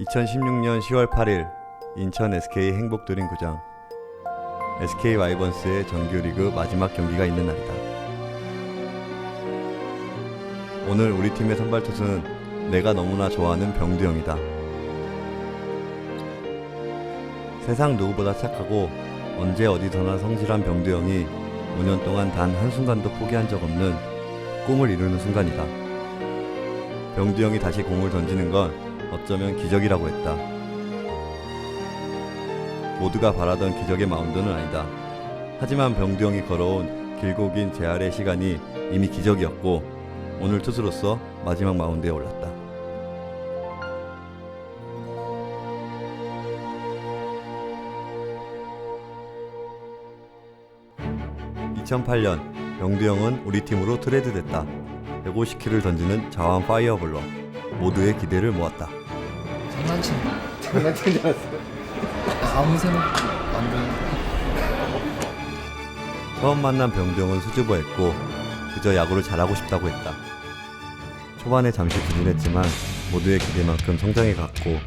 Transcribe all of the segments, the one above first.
2016년 10월 8일 인천 SK 행복드림 구장 SK 와이번스의 정규리그 마지막 경기가 있는 날이다. 오늘 우리 팀의 선발 투수는 내가 너무나 좋아하는 병두영이다. 세상 누구보다 착하고 언제 어디서나 성실한 병두영이 5년 동안 단 한순간도 포기한 적 없는 꿈을 이루는 순간이다. 병두영이 다시 공을 던지는 건 어쩌면 기적이라고 했다. 모두가 바라던 기적의 마운드는 아니다. 하지만 병두영이 걸어온 길고 긴 재활의 시간이 이미 기적이었고 오늘 투수로서 마지막 마운드에 올랐다. (2008년) 병두영은 우리 팀으로 트레이드됐다. 150km를 던지는 자완 파이어볼로 모두의 기대를 모았다. 장난친 장난친 줄 알았어요. 아무 생각 안 드는 처음 만난 병동은 수줍어했고 그저 야구를 잘하고 싶다고 했다. 초반에 잠시 부진했지만 모두의 기대만큼 성장해 갔고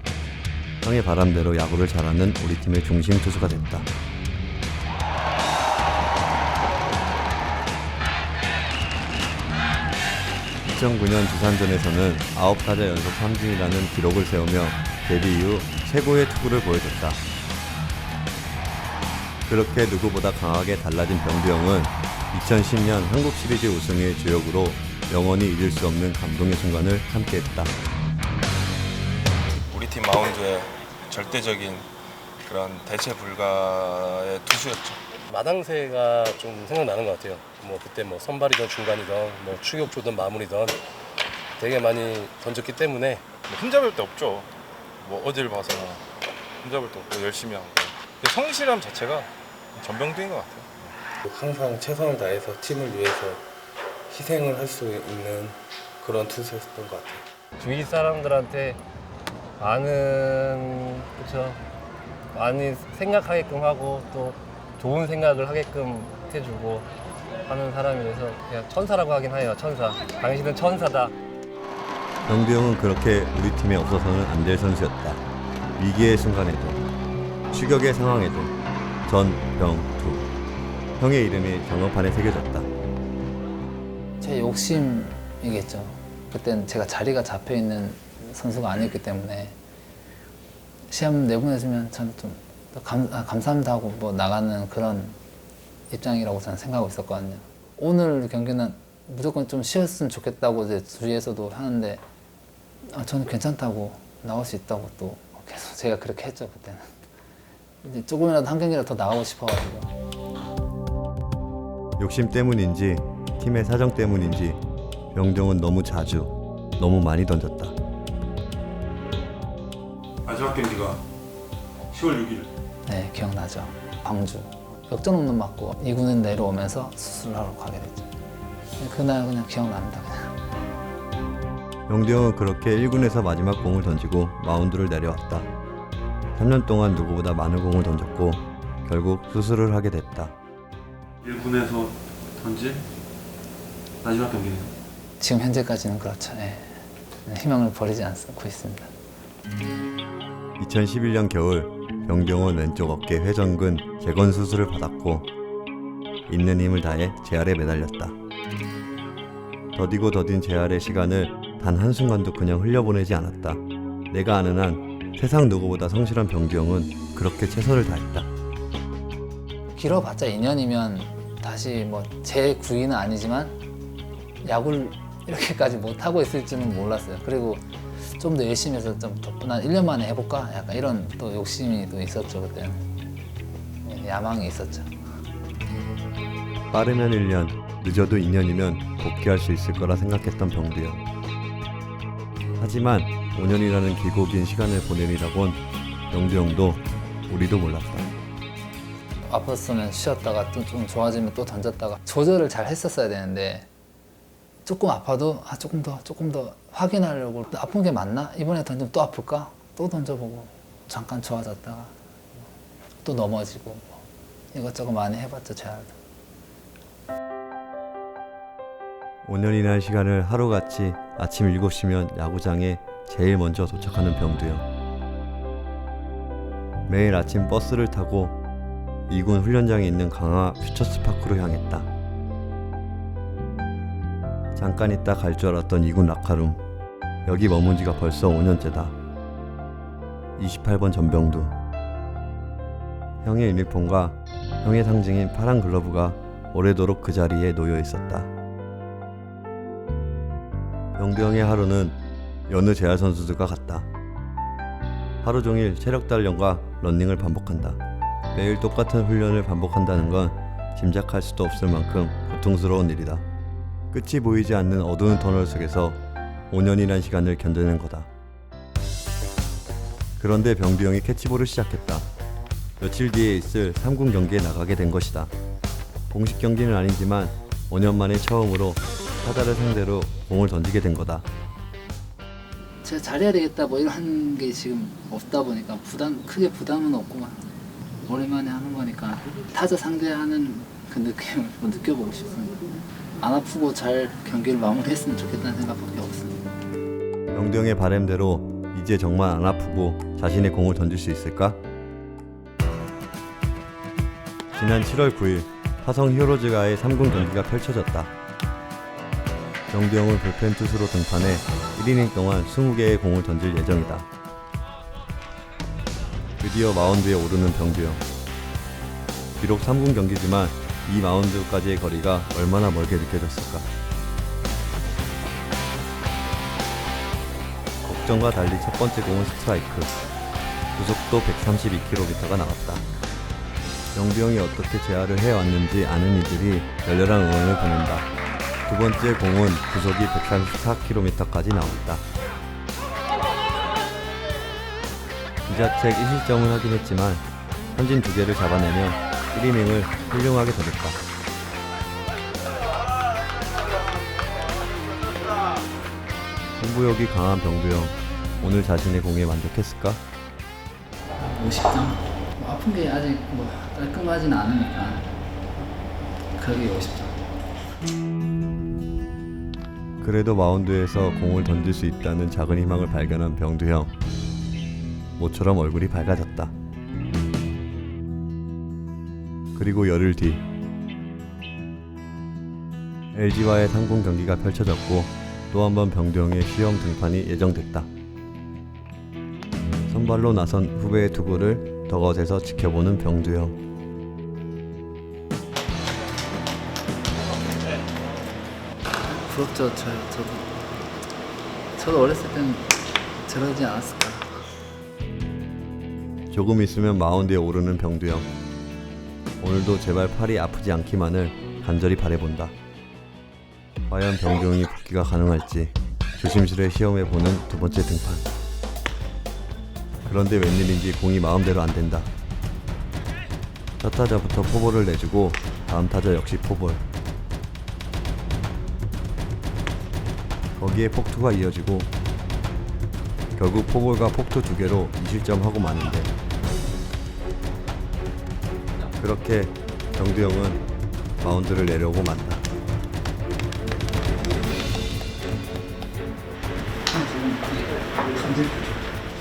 형의 바람대로 야구를 잘하는 우리 팀의 중심 투수가 됐다. (2009년) 두산전에서는 9타자 연속 삼진이라는 기록을 세우며 데뷔 이후 최고의 투구를 보여줬다. 그렇게 누구보다 강하게 달라진 병두영은 2010년 한국 시리즈 우승의 주역으로 영원히 잊을 수 없는 감동의 순간을 함께했다. 우리 팀 마운드에 절대적인 그런 대체 불가의 투수였죠. 마당새가 좀 생각나는 것 같아요. 뭐 그때 뭐 선발이든 중간이든 뭐 추격조든 마무리든 되게 많이 던졌기 때문에 뭐 흠잡을 데 없죠. 뭐 어딜 봐서나 흠잡을 데 없고 열심히 하고 그 성실함 자체가 전병두인 것 같아요. 항상 최선을 다해서 팀을 위해서 희생을 할 수 있는 그런 투수였던 것 같아요. 주위 사람들한테 많은 그렇죠 많이 생각하게끔 하고 또 좋은 생각을 하게끔 해주고 하는 사람이라서 그냥 천사라고 하긴 해요 천사 당신은 천사다 병두영은 그렇게 우리 팀에 없어서는 안 될 선수였다. 위기의 순간에도, 추격의 상황에도 전병두 형의 이름이 경험판에 새겨졌다. 제 욕심이겠죠. 그때는 제가 자리가 잡혀 있는 선수가 아니었기 때문에 시험 내보내주면 저는 좀 감, 아, 감사합니다 하고 뭐 나가는 그런 입장이라고 저는 생각하고 있었거든요. 오늘 경기는 무조건 좀 쉬었으면 좋겠다고 이제 주위에서도 하는데 아, 저는 괜찮다고 나올 수 있다고 또 계속 제가 그렇게 했죠 그때는. 이제 조금이라도 한 경기라도 더 나가고 싶어가지고. 욕심 때문인지 팀의 사정 때문인지 병동은 너무 자주 너무 많이 던졌다. 마지막 경기가 10월 6일. 네, 기억나죠. 광주. 역전 홈런 맞고 2군에 내려오면서 수술을 하러 가게 됐죠. 그날 그냥 기억납니다. 그냥. 병동은 그렇게 1군에서 마지막 공을 던지고 마운드를 내려왔다. 3년 동안 누구보다 많은 공을 던졌고 결국 수술을 하게 됐다. 1군에서 던진 마지막 경기네요. 지금 현재까지는 그렇죠. 예. 네, 희망을 버리지 않고 있습니다. 2011년 겨울 병경은 왼쪽 어깨 회전근 재건 수술을 받았고 있는 힘을 다해 재활에 매달렸다. 더디고 더딘 재활의 시간을 단 한순간도 그냥 흘려보내지 않았다. 내가 아는 한 세상 누구보다 성실한 병두영은 그렇게 최선을 다했다. 길어봤자 2년이면 다시 뭐 제 구위는 아니지만 야구를 이렇게까지 못하고 있을지는 몰랐어요. 그리고 좀 더 열심히 해서 좀 더, 난 1년 만에 해볼까? 약간 이런 또 욕심이 또 있었죠, 그때는. 예, 야망이 있었죠. 빠르면 1년, 늦어도 2년이면 복귀할 수 있을 거라 생각했던 병두영. 하지만 5년이라는 길고 긴 시간을 보내리라곤 병두영도 우리도 몰랐다. 아팠으면 쉬었다가 또 좀 좋아지면 또 던졌다가 조절을 잘 했었어야 되는데 조금 아파도 아 조금 더 조금 더 확인하려고 아픈 게 맞나 이번에 던지면 또 아플까 또 던져보고 잠깐 좋아졌다가 또 넘어지고 뭐 이것저것 많이 해봤죠 재활도 5년이라는 시간을 하루같이 아침 7시면 야구장에 제일 먼저 도착하는 병두영. 매일 아침 버스를 타고 2군 훈련장이 있는 강화 퓨처스파크로 향했다. 잠깐 있다 갈 줄 알았던 2군 라카룸. 여기 머문 지가 벌써 5년째다. 28번 전병두. 형의 유니폼과 형의 상징인 파란 글러브가 오래도록 그 자리에 놓여 있었다. 병병의 하루는 여느 재활 선수들과 같다. 하루 종일 체력 단련과 런닝을 반복한다. 매일 똑같은 훈련을 반복한다는 건 짐작할 수도 없을 만큼 고통스러운 일이다. 끝이 보이지 않는 어두운 터널 속에서 5년이란 시간을 견뎌낸 거다. 그런데 병두 형이 캐치볼을 시작했다. 며칠 뒤에 있을 3군 경기에 나가게 된 것이다. 공식 경기는 아니지만 5년 만에 처음으로 타자를 상대로 공을 던지게 된 거다. 제가 잘해야 되겠다 뭐 이런 게 지금 없다 보니까 부담 크게 부담은 없고 오랜만에 하는 거니까 타자 상대하는 그 느낌을 좀 느껴보고 싶습니다. 안 아프고 잘 경기를 마무리했으면 좋겠다는 생각밖에 없습니다. 형의 바램대로 이제 정말 안 아프고 자신의 공을 던질 수 있을까? 지난 7월 9일 화성 히어로즈가의 3군 경기가 펼쳐졌다. 병두 형은 불펜 투수로 등판해 1이닝 동안 20개의 공을 던질 예정이다. 드디어 마운드에 오르는 병두 형. 비록 3군 경기지만 이 마운드까지의 거리가 얼마나 멀게 느껴졌을까? 걱정과 달리 첫 번째 공은 스트라이크. 구속도 132km가 나왔다. 영병이 어떻게 재활을 해왔는지 아는 이들이 열렬한 응원을 보낸다. 두 번째 공은 구속이 134km까지 나왔다. 기자책 1실점을 하긴 했지만 현진 두 개를 잡아내며 1이닝을 훌륭하게 던졌다. 승부욕이 강한 병두형 오늘 자신의 공에 만족했을까? 50점? 뭐 아픈 게 아직 뭐 깔끔하진 않으니까 그게 50점. 그래도 마운드에서 공을 던질 수 있다는 작은 희망을 발견한 병두형 모처럼 얼굴이 밝아졌다. 그리고 열흘 뒤 LG와의 상공 경기가 펼쳐졌고 또 한 번 병두형의 시험 등판이 예정됐다. 선발로 나선 후배의 투구를 덕아웃에서 지켜보는 병두형. 부럽죠, 저, 저도. 저도 어렸을 땐 저러지 않았을까. 조금 있으면 마운드에 오르는 병두형. 오늘도 제발 팔이 아프지 않기만을 간절히 바래본다. 과연 병두형이 복귀가 가능할지 조심스레 시험해보는 두 번째 등판. 그런데 웬일인지 공이 마음대로 안 된다. 첫 타자부터 포볼을 내주고 다음 타자 역시 포볼. 거기에 폭투가 이어지고 결국 포볼과 폭투 두 개로 2실점하고 마는데 그렇게 정두영은 마운드를 내려고 만다.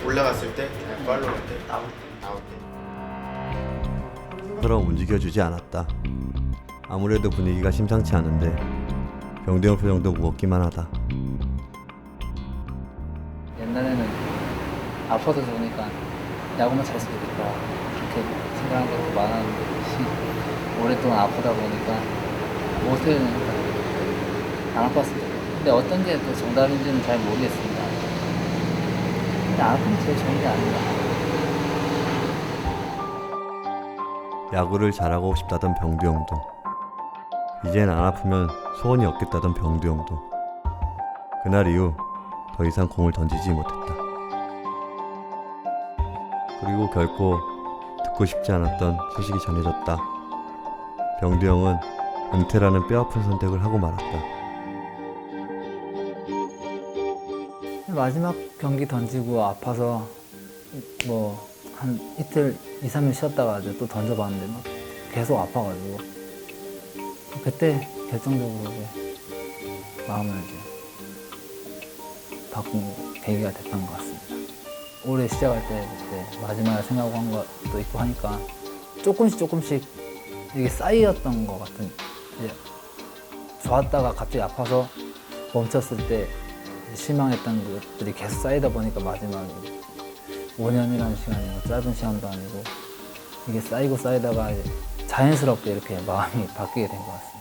올라갔을 때 팔로우 때 다운 다운 때 그럼 움직여주지 않았다. 아무래도 분위기가 심상치 않은데 병두영 표정도 무겁기만 하다. 옛날에는 아파서 좋으니까 야구만 잘했으면 되겠다. 그렇게 생각한 것도 많았는데, 오랫동안 아프다 보니까 되니까 안 아팠습니다. 근데 어떤 게 또 정답인지는 잘 모르겠습니다. 근데 안 아프면 제일 좋은 게 아닌가. 야구를 잘하고 싶다던 병두영도 이젠 안 아프면 소원이 없겠다던 병두영도 그날 이후 더 이상 공을 던지지 못했다. 그리고 결코 듣고 싶지 않았던 소식이 전해졌다. 병두영은 은퇴라는 뼈아픈 선택을 하고 말았다. 마지막 경기 던지고 아파서 뭐 한 이틀, 2, 3일 쉬었다가 이제 또 던져봤는데 막 계속 아파가지고 그때 결정적으로 이제 마음을 이제 바꾼 계기가 됐던 것 같습니다. 올해 시작할 때 그때 마지막에 생각하고 한 것도 있고 하니까 조금씩 조금씩 이게 쌓이었던 것 같은 이제 좋았다가 갑자기 아파서 멈췄을 때 실망했던 것들이 계속 쌓이다 보니까 마지막에 5년이라는 시간이 뭐 짧은 시간도 아니고 이게 쌓이고 쌓이다가 자연스럽게 이렇게 마음이 바뀌게 된 것 같습니다.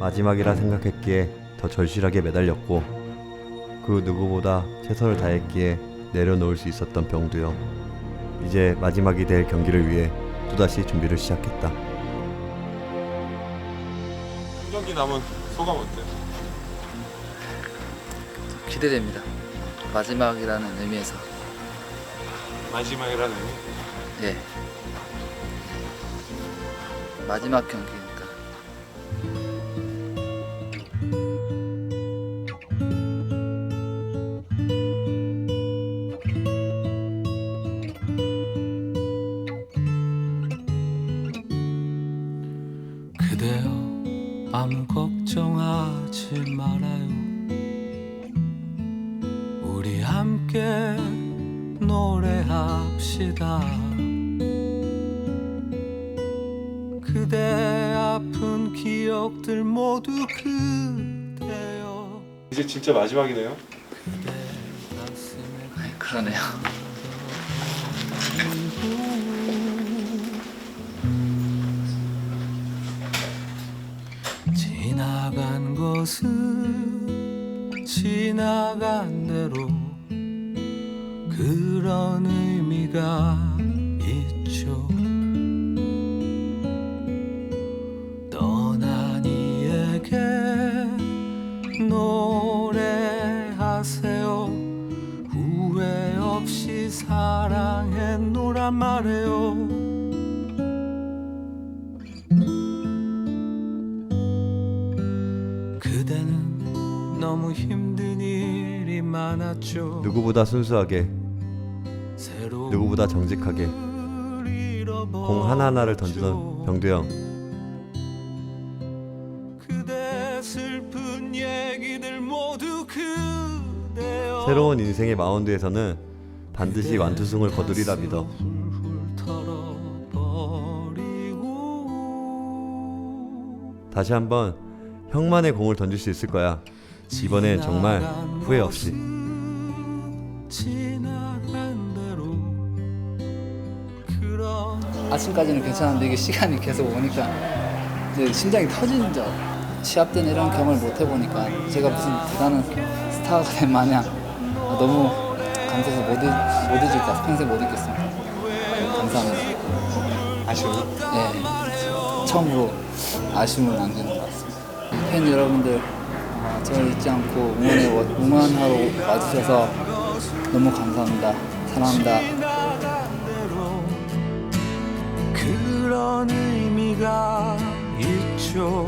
마지막이라 생각했기에 더 절실하게 매달렸고 그 누구보다 최선을 다했기에 내려놓을 수 있었던 병두 형. 이제 마지막이 될 경기를 위해 또다시 준비를 시작했다. 한 경기 남은 소감 어때요? 기대됩니다. 마지막이라는 의미에서 마지막이라는 의미? 예 마지막 경기니까 그대여 아무 걱정하지 말아요 노래합시다 그대 아픈 기억들 모두 그대여 이제 진짜 마지막이네요. 아니, 그러네요. 지나간 것은 지나간 대로 그런 의 미가 있죠. 떠난 이에게 노래하세요. 후회 없이 사랑했노란 말해요. 너무 힘든 일이 많았죠. 누구보다 순수하게 누구보다 정직하게 공 하나하나를 던지던 병두 형. 새로운 인생의 마운드에서는 반드시 완투승을 거두리라 믿어 다시 한번 형만의 공을 던질 수 있을 거야. 이번엔 정말 후회 없이. 아침까지는 괜찮은데 이게 시간이 계속 오니까 이제 심장이 터지는 줄. 시합 때는 이런 경험을 못 해보니까 제가 무슨 대단한 스타가 된 마냥 너무 감사해서 못, 잊, 못 잊을 것 같아요. 평생 못 잊겠습니다. 감사합니다. 아쉬워? 네. 처음으로 아쉬움을 남기는 것 같습니다. 팬 여러분들 어, 저를 잊지 않고 응원해, 응원하러 와주셔서 너무 감사합니다. 사랑합니다. 그런 의미가 있죠.